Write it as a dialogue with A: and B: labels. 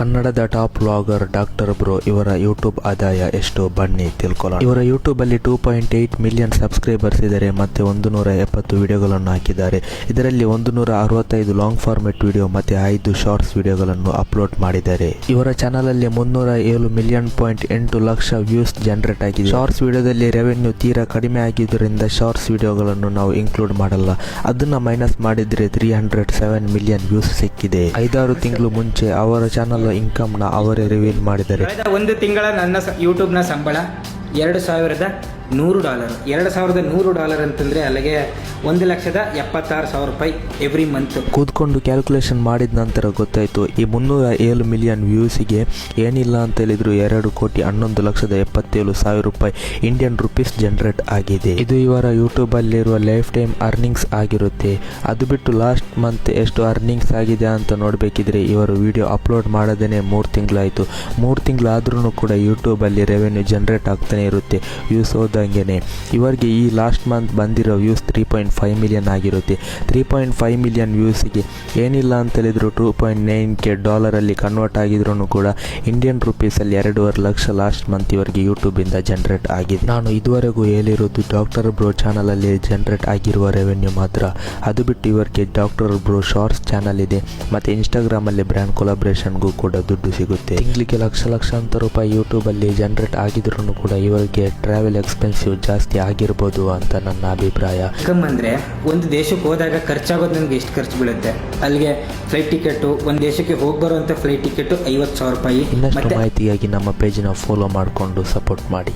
A: ಕನ್ನಡದ top vlogger doctor bro, ಇವರ YouTube ಆದಾಯ ಎಷ್ಟು ಬನ್ನಿ ತಿಳ್ಕೊಳ್ಳೋಣ. ಇವರ ಯೂಟ್ಯೂಬ್ ಅಲ್ಲಿ two point eight million subscribers ಇದ್ದಾರೆ, ಮತ್ತೆ ಒಂದು ನೂರ ಎಪ್ಪತ್ತು ವಿಡಿಯೋಗಳನ್ನು ಹಾಕಿದ್ದಾರೆ. ಇದರಲ್ಲಿ ಒಂದು ನೂರ ಅರವತ್ತೈದು ಲಾಂಗ್ ಫಾರ್ಮೆಟ್ ವಿಡಿಯೋ ಮತ್ತೆ ಐದು ಶಾರ್ಟ್ಸ್ ವಿಡಿಯೋಗಳನ್ನು ಅಪ್ಲೋಡ್ ಮಾಡಿದ್ದಾರೆ. ಇವರ ಚಾನಲ್ ಅಲ್ಲಿ ಮುನ್ನೂರ ಏಳು ಮಿಲಿಯನ್ ಪಾಯಿಂಟ್ ಎಂಟು ಲಕ್ಷ ವ್ಯೂಸ್ ಜನರೇಟ್ ಆಗಿದೆ. ಶಾರ್ಟ್ಸ್ ವಿಡಿಯೋದಲ್ಲಿ ರೆವೆನ್ಯೂ ತೀರಾ ಕಡಿಮೆ ಆಗಿದ್ದರಿಂದ ಶಾರ್ಟ್ಸ್ ವಿಡಿಯೋಗಳನ್ನು ನಾವು ಇನ್ಕ್ಲೂಡ್ ಮಾಡಲ್ಲ. ಅದನ್ನ ಮೈನಸ್ ಮಾಡಿದ್ರೆ three hundred seven million views ಸಿಕ್ಕಿದೆ. ಐದಾರು ತಿಂಗಳು ಮುಂಚೆ ಅವರ ಚಾನಲ್ ಇನ್ಕಮ್ನ ಅವರೇ ರಿವೀಲ್ ಮಾಡಿದ್ದಾರೆ.
B: ಒಂದು ತಿಂಗಳ ನನ್ನ ಯೂಟ್ಯೂಬ್ ಯೂಟ್ಯೂಬ್ನ ಸಂಬಳ ಎರಡು ಸಾವಿರದ ನೂರು ಡಾಲರ್. ಎರಡು ಸಾವಿರದ ನೂರು ಡಾಲರ್ ಅಂತಂದರೆ ಅಲ್ಲಿಗೆ ಒಂದು ಲಕ್ಷದ ಎಪ್ಪತ್ತಾರು ಸಾವಿರ ರೂಪಾಯಿ ಎವ್ರಿ ಮಂತ್
A: ಕೂತ್ಕೊಂಡು ಕ್ಯಾಲ್ಕುಲೇಷನ್ ಮಾಡಿದ ನಂತರ ಗೊತ್ತಾಯ್ತು, ಈ ಮುನ್ನೂರ ಏಳು ಮಿಲಿಯನ್ ವ್ಯೂಸಿಗೆ ಏನಿಲ್ಲ ಅಂತ ಹೇಳಿದ್ರು ಎರಡು ಕೋಟಿ ಹನ್ನೊಂದು ಲಕ್ಷದ ಎಪ್ಪತ್ತೇಳು ಸಾವಿರ ರೂಪಾಯಿ ಇಂಡಿಯನ್ ರುಪೀಸ್ ಜನರೇಟ್ ಆಗಿದೆ. ಇದು ಇವರ ಯೂಟ್ಯೂಬಲ್ಲಿರುವ ಲೈಫ್ ಟೈಮ್ ಅರ್ನಿಂಗ್ಸ್ ಆಗಿರುತ್ತೆ. ಅದು ಬಿಟ್ಟು ಲಾಸ್ಟ್ ಮಂತ್ ಎಷ್ಟು ಅರ್ನಿಂಗ್ಸ್ ಆಗಿದೆ ಅಂತ ನೋಡಬೇಕಿದ್ರೆ ಇವರು ವಿಡಿಯೋ ಅಪ್ಲೋಡ್ ಮಾಡೋದೇ ಮೂರು ತಿಂಗಳಾಯಿತು. ಮೂರು ತಿಂಗಳಾದ್ರೂ ಕೂಡ ಯೂಟ್ಯೂಬಲ್ಲಿ ರೆವೆನ್ಯೂ ಜನರೇಟ್ ಆಗ್ತಾನೆ ಇರುತ್ತೆ. ವ್ಯೂಸ್ ಹೋದಂಗೆನೆ ಇವರಿಗೆ ಈ ಲಾಸ್ಟ್ ಮಂತ್ ಬಂದಿರೋ views three point five million ಆಗಿರುತ್ತೆ. ತ್ರೀ ಪಾಯಿಂಟ್ ಫೈವ್ ಮಿಲಿಯನ್ ವ್ಯೂಸಿಗೆ ಏನಿಲ್ಲ ಅಂತ ಹೇಳಿದ್ರು ಟೂ ಪಾಯಿಂಟ್ ನೈನ್ ಕೆ ಡಾಲರಲ್ಲಿ ಕನ್ವರ್ಟ್ ಆಗಿದ್ರು ಕೂಡ ಇಂಡಿಯನ್ ರುಪೀಸಲ್ಲಿ ಎರಡೂವರೆ ಲಕ್ಷ ಲಾಸ್ಟ್ ಮಂತ್ ಇವರಿಗೆ ಯೂಟ್ಯೂಬಿಂದ ಜನರೇಟ್ ಆಗಿದೆ. ನಾನು ಇದುವರೆಗೂ ಹೇಳಿರೋದು ಡಾಕ್ಟರ್ ಬ್ರೋ ಚಾನಲಲ್ಲಿ ಜನರೇಟ್ ಆಗಿರುವ ರೆವೆನ್ಯೂ ಮಾತ್ರ. ಅದು ಬಿಟ್ಟು ಇವರಿಗೆ ಡಾಕ್ಟರ್ ಬ್ರೋ ಶಾರ್ಟ್ಸ್ ಚಾನಲ್ ಇದೆ. ಮತ್ತು ಇನ್ಸ್ಟಾಗ್ರಾಮಲ್ಲಿ ಬ್ರ್ಯಾಂಡ್ ಕೊಲಾಬ್ರೇಷನ್ಗೂ ಕೂಡ ದುಡ್ಡು ಸಿಗುತ್ತೆ. ತಿಂಗಳಿಗೆ ಲಕ್ಷ ಲಕ್ಷಾಂತರ ರೂಪಾಯಿ ಯೂಟ್ಯೂಬಲ್ಲಿ ಜನರೇಟ್ ಆಗಿದ್ರು ಕೂಡ ಇವರಿಗೆ ಟ್ರಾವೆಲ್ ಎಕ್ಸ್ಪೆನ್ಸಿವ್ ಜಾಸ್ತಿ ಆಗಿರ್ಬೋದು ಅಂತ ನನ್ನ ಅಭಿಪ್ರಾಯ.
B: ಅಂದರೆ ಒಂದು ದೇಶಕ್ಕೆ ಹೋದಾಗ ಖರ್ಚಾಗೋದು ನನಗೆ ಎಷ್ಟು ಖರ್ಚು ಬೀಳುತ್ತೆ? ಅಲ್ಲಿಗೆ ಫ್ಲೈಟ್ ಟಿಕೆಟ್ ಒಂದು ದೇಶಕ್ಕೆ ಹೋಗಿ ಬರುವಂಥ ಫ್ಲೈಟ್ ಟಿಕೆಟ್ ಐವತ್ತು ಸಾವಿರ ರೂಪಾಯಿ.
A: ಇನ್ನಷ್ಟು
B: ಮಾಹಿತಿಯಾಗಿ
A: ನಮ್ಮ ನಮ್ಮ ನ ಫಾಲೋ ಮಾಡಿಕೊಂಡು ಸಪೋರ್ಟ್ ಮಾಡಿ.